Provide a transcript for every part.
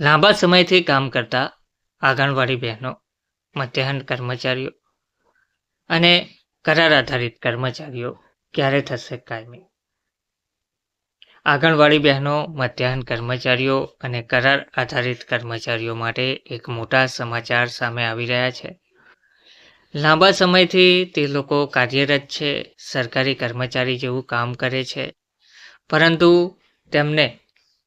લાંબા સમયથી કામ કરતા આંગણવાડી બહેનો, મધ્યાહન કર્મચારીઓ અને કરાર આધારિત કર્મચારીઓ ક્યારે થશે કાયમી? આંગણવાડી બહેનો, મધ્યાહન કર્મચારીઓ અને કરાર આધારિત કર્મચારીઓ માટે એક મોટા સમાચાર સામે આવી રહ્યા છે. લાંબા સમયથી તે લોકો કાર્યરત છે, સરકારી કર્મચારી જેવું કામ કરે છે, પરંતુ તેમને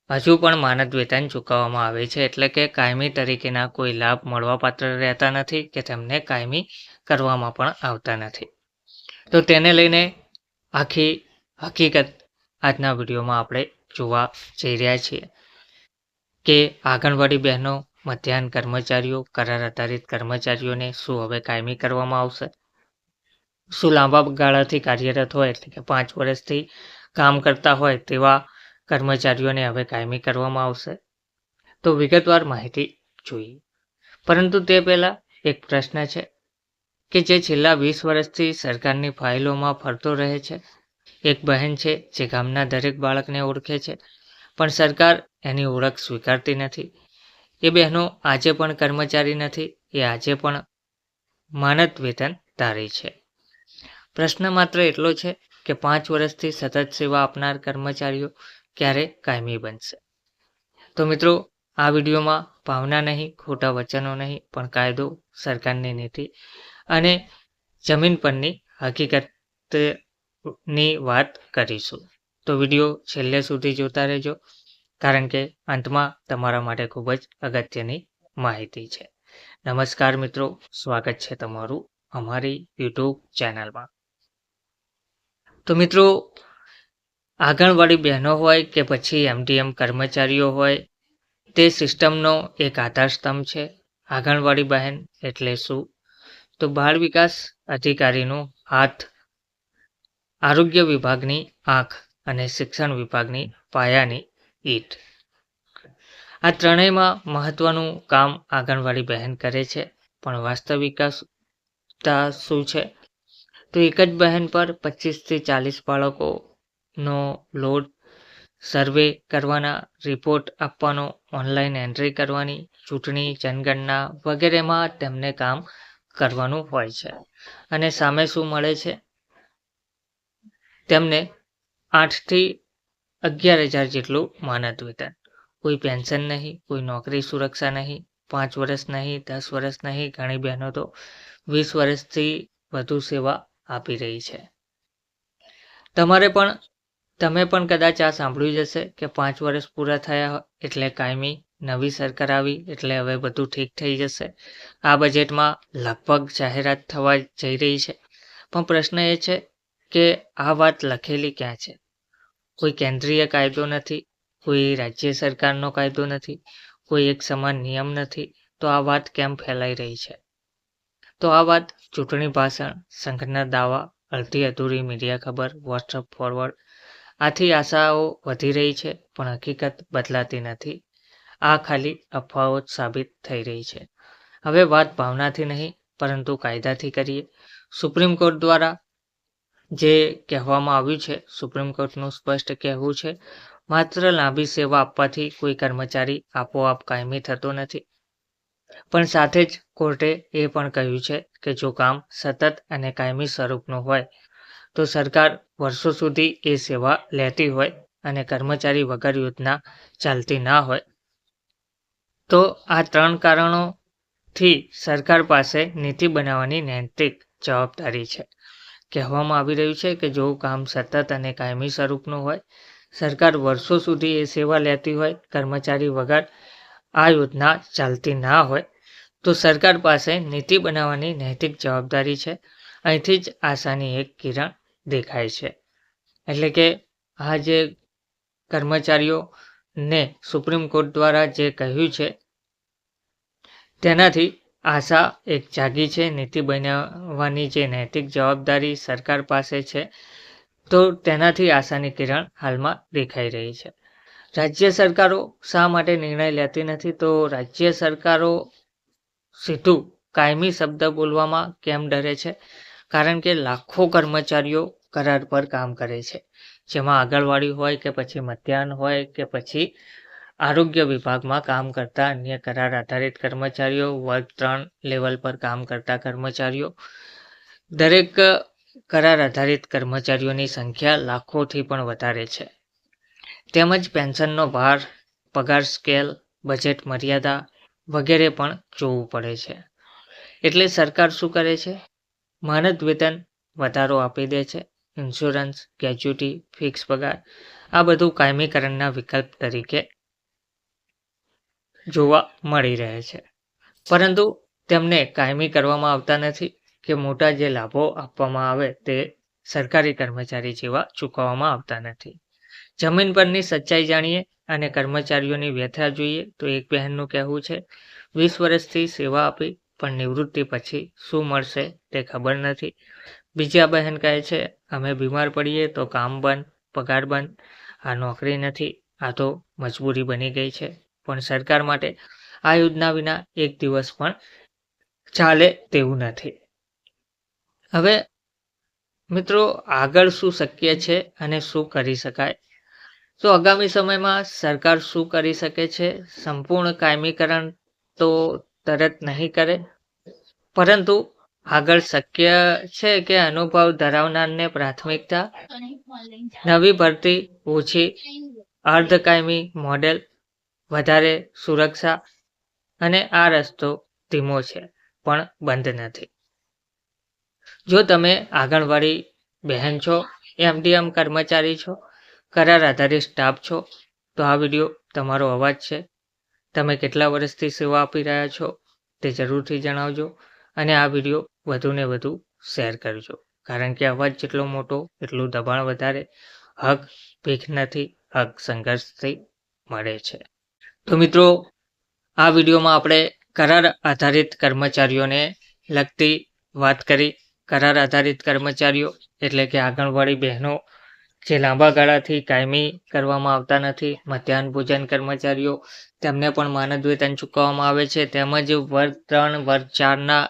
હજુ પણ માનદ વેતન ચૂકવવામાં આવે છે એટલે કે કાયમી તરીકેના કોઈ લાભ મળવાપાત્ર રહેતા નથી કે તેમને કાયમી કરવામાં પણ આવતા નથી. તો તેને લઈને આખી હકીકત આજના વિડીયોમાં આપણે જોવા જઈ રહ્યા છીએ કે આંગણવાડી બહેનો, મધ્યાહન કર્મચારીઓ, કરાર આધારિત કર્મચારીઓને શું હવે કાયમી કરવામાં આવશે? શું લાંબા ગાળાથી કાર્યરત હોય એટલે કે પાંચ વર્ષથી કામ કરતા હોય તેવા કર્મચારીઓને હવે કાયમી કરવામાં આવશે? તો વિગતવાર માહિતી જોઈએ. પરંતુ તે પહેલાં એક પ્રશ્ન છે કે જે છેલ્લા વીસ વર્ષથી સરકારની ફાઇલોમાં ફરતો રહે છે. એક બહેન છે જે ગામના દરેક બાળકને ઓળખે છે, પણ સરકાર એની ઓળખ સ્વીકારતી નથી. એ બહેનો આજે પણ કર્મચારી નથી, એ આજે પણ માનદ વેતન ધારી છે. પ્રશ્ન માત્ર એટલો છે કે પાંચ વર્ષથી સતત સેવા આપનાર કર્મચારીઓ ક્યારે કાયમી બનશે? તો મિત્રો, આ વિડીયોમાં ભાવના નહીં, ખોટા વચનો નહીં, પણ કાયદો, સરકારની નીતિ અને જમીન પરની હકીકતની વાત કરીશું. તો વીડિયો છેલ્લે સુધી જોતા રહેજો, કારણ કે અંતમાં તમારા માટે ખૂબ જ અગત્યની માહિતી છે. નમસ્કાર મિત્રો, સ્વાગત છે તમારું અમારી યુટ્યુબ ચેનલમાં. તો મિત્રો આંગણવાડી બહેનો હોય કે પછી એમડીએમ કર્મચારીઓ હોય, તે સિસ્ટમનો એક આધાર સ્તંભ છે. આંગણવાડી બહેન એટલે શું? તો બાળ વિકાસ અધિકારીનો હાથ. આરોગ્ય વિભાગની આંખ અને શિક્ષણ વિભાગની પાયાની ઈટ. આ ત્રણેયમાં મહત્વનું કામ આંગણવાડી બહેન કરે છે. પણ વાસ્તવિકતા શું છે? તો એક જ બહેન પર પચીસથી ચાલીસ બાળકોનો લોડ સર્વે કરવાના રિપોર્ટ આપવાનો ઓનલાઈન એન્ટ્રી કરવાની, ચૂંટણી જનગણના વગેરેમાં તેમને કામ કરવાનું હોય છે. અને સામે શું મળે છે? તેમને આઠથી અગિયાર હજાર જેટલું માનદ વેતન. કોઈ પેન્શન નહીં, કોઈ નોકરી સુરક્ષા નહીં, પાંચ વર્ષ નહીં, દસ વર્ષ નહીં, ઘણી બહેનો તો વીસ વર્ષથી વધુ સેવા આપી રહી છે. તમારે પણ તમે પણ કદાચ આ સાંભળ્યું જ હશે કે પાંચ વર્ષ પૂરા થયા એટલે કાયમી નવી સરકાર આવી એટલે હવે બધું ઠીક થઈ જશે. આ બજેટમાં લગભગ જાહેરાત થવા જઈ રહી છે. પણ પ્રશ્ન એ છે કે આ વાત લખેલી ક્યાં છે? કોઈ કેન્દ્રીય કાયદો નથી, કોઈ રાજ્ય સરકારનો કાયદો નથી, કોઈ એક સમાન નિયમ નથી, તો આ વાત કેમ ફેલાઈ રહી છે? તો આ વાત ચૂંટણી ભાષણ સંઘના દાવા, અડધી અધૂરી મીડિયા ખબર વોટ્સઅપ ફોરવર્ડ આથી આશાઓ વધી રહી છે, પણ હકીકત બદલાતી નથી. આ ખાલી અફવાઓ સાબિત થઈ રહી છે. હવે વાત ભાવનાથી નહીં, પરંતુ કાયદાથી કરીએ. સુપ્રીમ કોર્ટ દ્વારા જે કહેવામાં આવ્યું છે, સુપ્રીમ કોર્ટનું સ્પષ્ટ કહેવું છે, માત્ર લાંબી સેવા આપવાથી કોઈ કર્મચારી આપોઆપ કાયમી થતો નથી. પણ સાથે જ કોર્ટે એ પણ કહ્યું છે કે જો કામ સતત અને કાયમી સ્વરૂપનું હોય, તો સરકાર વર્ષો સુધી એ સેવા લેતી હોય અને કર્મચારી વગર યોજના ચાલતી ના હોય. તો આ ત્રણ કારણોથી સરકાર પાસે નીતિ બનાવવાની નૈતિક જવાબદારી છે. કહેવામાં આવી રહ્યું છે કે જો કામ સતત અને કાયમી સ્વરૂપનું હોય, સરકાર વર્ષો સુધી એ સેવા લેતી હોય, કર્મચારી વગર આ યોજના ચાલતી ના હોય, તો સરકાર પાસે નીતિ બનાવવાની નૈતિક જવાબદારી છે. અહીંથી જ આશાની એક કિરણ દેખાય છે. એટલે કે આ જે કર્મચારીઓને સુપ્રીમ કોર્ટ દ્વારા જે કહ્યું છે, તેનાથી આશા એક જાગી છે, નીતિ બનાવવાની જે નૈતિક જવાબદારી સરકાર પાસે છે, તો તેનાથી આશાની કિરણ હાલમાં દેખાઈ રહી છે. રાજ્ય સરકારો શા માટે નિર્ણય લેતી નથી? તો રાજ્ય સરકારો સીધું કાયમી શબ્દ બોલવામાં કેમ ડરે છે? કારણ કે લાખો કર્મચારીઓ કરાર પર કામ કરે છે. જેમાં આંગણવાડી હોય કે પછી મધ્યાહન હોય કે પછી આરોગ્ય વિભાગમાં કામ કરતા અન્ય કરાર આધારિત કર્મચારીઓ, વર્ગ ત્રણ લેવલ પર કામ કરતા કર્મચારીઓ. દરેક કરાર આધારિત કર્મચારીઓની સંખ્યા લાખોથી પણ વધારે છે. તેમજ પેન્શનનો ભાર, પગાર સ્કેલ, બજેટ મર્યાદા વગેરે પણ જોવું પડે છે. એટલે સરકાર શું કરે છે? માનદ વેતન વધારો આપી દે છે. ઇન્સ્યોરન્સ ગ્રેચ્યુટી ફિક્સ પગાર, આ બધું કાયમીકરણના વિકલ્પ તરીકે જોવા મળી રહે છે. પરંતુ તેમને કાયમી કરવામાં આવતા નથી કે મોટા જે લાભો આપવામાં આવે તે સરકારી કર્મચારી જેવા ચૂકવવામાં આવતા નથી. જમીન પરની સચ્ચાઈ જાણીએ અને કર્મચારીઓની વ્યથા જોઈએ તો એક બહેનનું કહેવું છે, વીસ વર્ષથી સેવા આપી પણ નિવૃત્તિ પછી શું મળશે તે ખબર નથી. બીજા બહેન કહે છે, અમે બીમાર પડીએ તો કામ બંધ, પગાર બંધ. આ નોકરી નથી, આ તો મજબૂરી બની ગઈ છે. પણ સરકાર માટે આ યોજના વિના એક દિવસ પણ ચાલે તેવું નથી. હવે મિત્રો, આગળ શું શક્ય છે અને શું કરી શકાય? તો આગામી સમયમાં સરકાર શું કરી શકે છે? સંપૂર્ણ કાયમીકરણ તો તરત નહીં કરે. પરંતુ આગળ શક્ય છે કે અનુભવ ધરાવનારને પ્રાથમિકતા નવી ભરતી ઓછી અર્ધ કાયમી મોડેલ, વધારે સુરક્ષા અને આ રસ્તો ધીમો છે, પણ બંધ નથી. જો તમે આંગણવાડી બહેન છો, એમડીએમ કર્મચારી છો, કરાર આધારિત સ્ટાફ છો, તો આ વીડિયો તમારો અવાજ છે. તમે કેટલા વર્ષથી સેવા આપી રહ્યા છો? તે જરૂરથી જણાવજો અને આ વીડિયો વધુને વધુ શેર કરજો. કારણ કે અવાજ જેટલો મોટો, એટલું દબાણ વધારે હક ભીખ નથી હક સંઘર્ષથી મળે છે. તો મિત્રો, આ વિડીયોમાં આપણે કરાર આધારિત કર્મચારીઓને લગતી વાત કરી. કરાર આધારિત કર્મચારીઓ એટલે કે આંગણવાડી બહેનો જે લાંબા ગાળાથી કાયમી કરવામાં આવતા નથી, મધ્યાહન ભોજન કર્મચારીઓ તેમને પણ માનદ વેતન ચૂકવવામાં આવે છે, તેમજ વર્ગ ત્રણ વર્ગ ચારના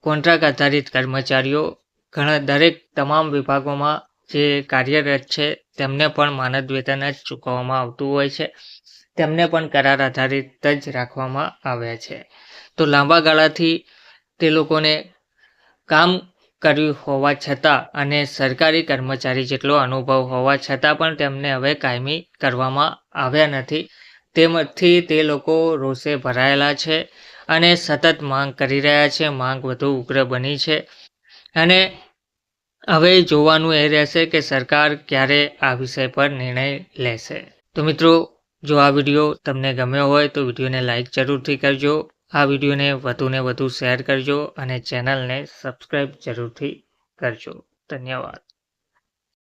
કોન્ટ્રાક્ટ આધારિત કર્મચારીઓ, ઘણા દરેક તમામ વિભાગોમાં જે કાર્યરત છે, તેમને પણ માનદ વેતન જ ચૂકવવામાં આવતું હોય છે. તેમને પણ કરાર આધારિત જ રાખવામાં આવ્યા છે. તો લાંબા ગાળાથી તે લોકોને કામ કર્યું હોવા છતાં અને સરકારી કર્મચારી જેટલો અનુભવ હોવા છતાં પણ તેમને હવે કાયમી કરવામાં આવ્યા નથી. તેમાંથી તે લોકો રોષે ભરાયેલા છે અને સતત માંગ કરી રહ્યા છે. માંગ વધુ ઉગ્ર બની છે. અને હવે જોવાનું એ રહેશે કે સરકાર ક્યારે આ વિષય પર નિર્ણય લેશે. તો મિત્રો, જો આ વીડિયો તમને ગમ્યો હોય તો વિડીયોને લાઇક જરૂરથી કરજો. આ વિડીયોને વધુને વધુ શેર કરજો અને ચેનલને સબસ્ક્રાઈબ જરૂરથી કરજો. ધન્યવાદ.